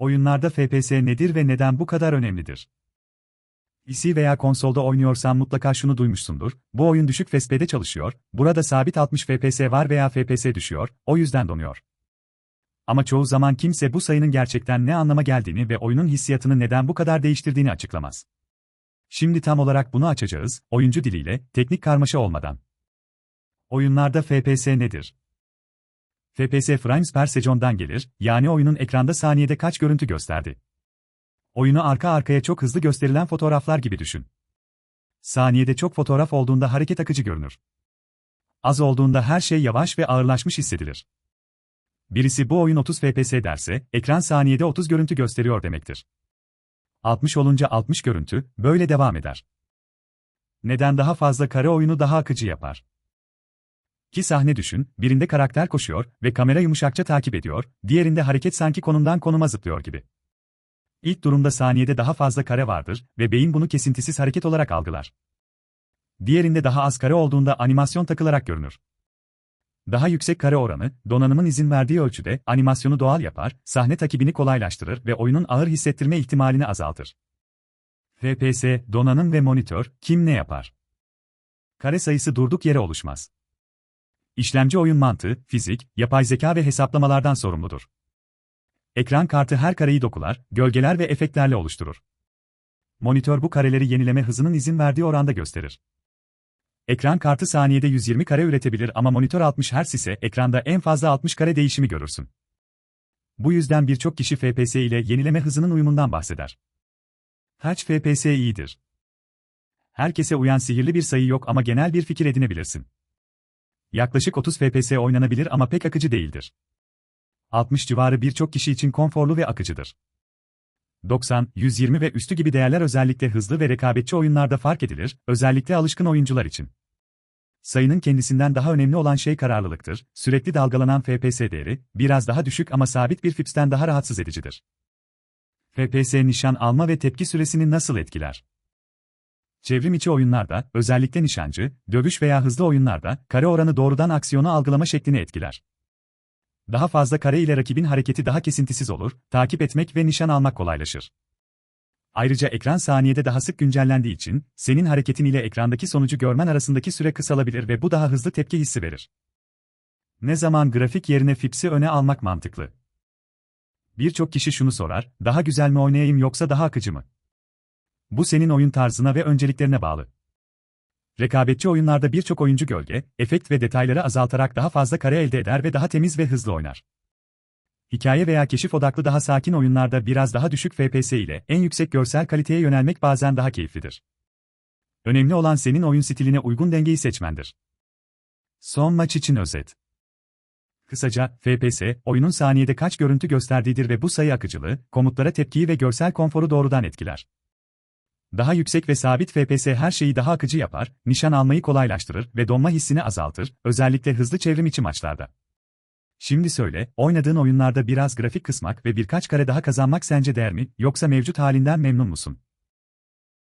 Oyunlarda FPS nedir ve neden bu kadar önemlidir? PC veya konsolda oynuyorsan mutlaka şunu duymuşsundur. Bu oyun düşük FPS'de çalışıyor, burada sabit 60 FPS var veya FPS düşüyor, o yüzden donuyor. Ama çoğu zaman kimse bu sayının gerçekten ne anlama geldiğini ve oyunun hissiyatını neden bu kadar değiştirdiğini açıklamaz. Şimdi tam olarak bunu açacağız, oyuncu diliyle, teknik karmaşa olmadan. Oyunlarda FPS nedir? FPS frames per second'dan gelir, yani oyunun ekranda saniyede kaç görüntü gösterdi. Oyunu arka arkaya çok hızlı gösterilen fotoğraflar gibi düşün. Saniyede çok fotoğraf olduğunda hareket akıcı görünür. Az olduğunda her şey yavaş ve ağırlaşmış hissedilir. Birisi bu oyun 30 FPS derse, ekran saniyede 30 görüntü gösteriyor demektir. 60 olunca 60 görüntü, böyle devam eder. Neden daha fazla kare oyunu daha akıcı yapar? Ki sahne düşün, birinde karakter koşuyor ve kamera yumuşakça takip ediyor, diğerinde hareket sanki konumdan konuma zıplıyor gibi. İlk durumda saniyede daha fazla kare vardır ve beyin bunu kesintisiz hareket olarak algılar. Diğerinde daha az kare olduğunda animasyon takılarak görünür. Daha yüksek kare oranı, donanımın izin verdiği ölçüde animasyonu doğal yapar, sahne takibini kolaylaştırır ve oyunun ağır hissettirme ihtimalini azaltır. FPS, donanım ve monitör, kim ne yapar? Kare sayısı durduk yere oluşmaz. İşlemci oyun mantığı, fizik, yapay zeka ve hesaplamalardan sorumludur. Ekran kartı her kareyi dokular, gölgeler ve efektlerle oluşturur. Monitör bu kareleri yenileme hızının izin verdiği oranda gösterir. Ekran kartı saniyede 120 kare üretebilir ama monitör 60 Hz ise ekranda en fazla 60 kare değişimi görürsün. Bu yüzden birçok kişi FPS ile yenileme hızının uyumundan bahseder. Kaç FPS iyidir? Herkese uyan sihirli bir sayı yok ama genel bir fikir edinebilirsin. Yaklaşık 30 FPS oynanabilir ama pek akıcı değildir. 60 civarı birçok kişi için konforlu ve akıcıdır. 90, 120 ve üstü gibi değerler özellikle hızlı ve rekabetçi oyunlarda fark edilir, özellikle alışkın oyuncular için. Sayının kendisinden daha önemli olan şey kararlılıktır, sürekli dalgalanan FPS değeri, biraz daha düşük ama sabit bir FPS'ten daha rahatsız edicidir. FPS nişan alma ve tepki süresini nasıl etkiler? Çevrim içi oyunlarda, özellikle nişancı, dövüş veya hızlı oyunlarda, kare oranı doğrudan aksiyonu algılama şeklini etkiler. Daha fazla kare ile rakibin hareketi daha kesintisiz olur, takip etmek ve nişan almak kolaylaşır. Ayrıca ekran saniyede daha sık güncellendiği için, senin hareketin ile ekrandaki sonucu görmen arasındaki süre kısalabilir ve bu daha hızlı tepki hissi verir. Ne zaman grafik yerine fipsi öne almak mantıklı? Birçok kişi şunu sorar, daha güzel mi oynayayım yoksa daha akıcı mı? Bu senin oyun tarzına ve önceliklerine bağlı. Rekabetçi oyunlarda birçok oyuncu gölge, efekt ve detayları azaltarak daha fazla kare elde eder ve daha temiz ve hızlı oynar. Hikaye veya keşif odaklı daha sakin oyunlarda biraz daha düşük FPS ile en yüksek görsel kaliteye yönelmek bazen daha keyiflidir. Önemli olan senin oyun stiline uygun dengeyi seçmendir. Son maç için özet. Kısaca, FPS, oyunun saniyede kaç görüntü gösterdiğidir ve bu sayı akıcılığı, komutlara tepkiyi ve görsel konforu doğrudan etkiler. Daha yüksek ve sabit FPS her şeyi daha akıcı yapar, nişan almayı kolaylaştırır ve donma hissini azaltır, özellikle hızlı çevrim içi maçlarda. Şimdi söyle, oynadığın oyunlarda biraz grafik kısmak ve birkaç kare daha kazanmak sence değer mi, yoksa mevcut halinden memnun musun?